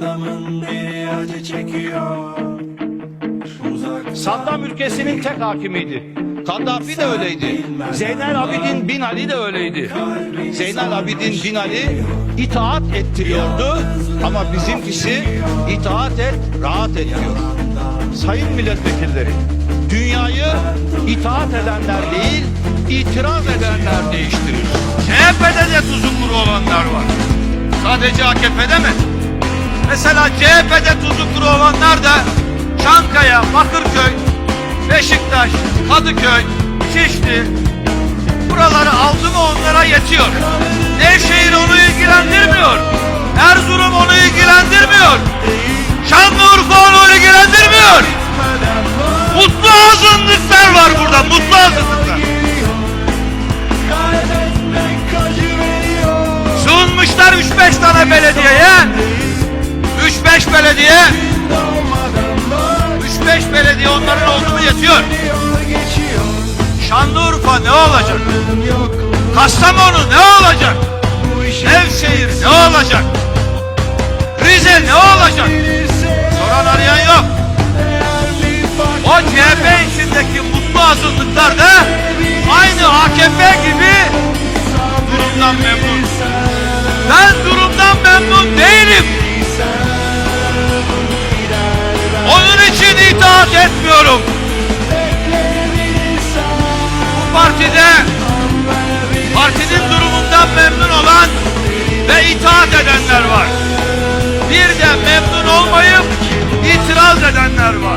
adamın biri acı çekiyor Uzak Saddam ülkesinin tek hakimiydi. Kaddafi de öyleydi. Zeynel Abidin Bin Ali de öyleydi. Zeynel Abidin Bin Ali itaat ettiriyordu ama bizimkisi itaat et, rahat et diyor. Sayın milletvekilleri, dünyayı itaat edenler değil, itiraz edenler değiştirir. CHP'de de tuzu kuru olanlar var. Sadece AKP'de mi? Mesela CHP'de tuzu kuru olanlar da Çankaya, Bakırköy, Beşiktaş, Kadıköy, Şişli buraları aldı mı onlara yetiyor. Nevşehir onu ilgilendirmiyor. Erzurum onu ilgilendirmiyor. Şanlıurfa onu ilgilendirmiyor. Mutlu azınlıklar var burada, mutlu azınlıklar. Veriyor Sığınmışlar 3-5 tane belediyeye. 3-5 belediye, Doğmadan bak 3-5 belediye onların oldu mu yetiyor. Şanlıurfa ne olacak? Kastamonu ne olacak? Nevşehir ne olacak? Rize ne olacak? Soran arayan yok. O CHP içindeki mutlu azınlıklar da aynı AKP gibi itaat etmiyorum. Bu partide partinin durumundan memnun olan ve itaat edenler var. Bir de memnun olmayıp itiraz edenler var.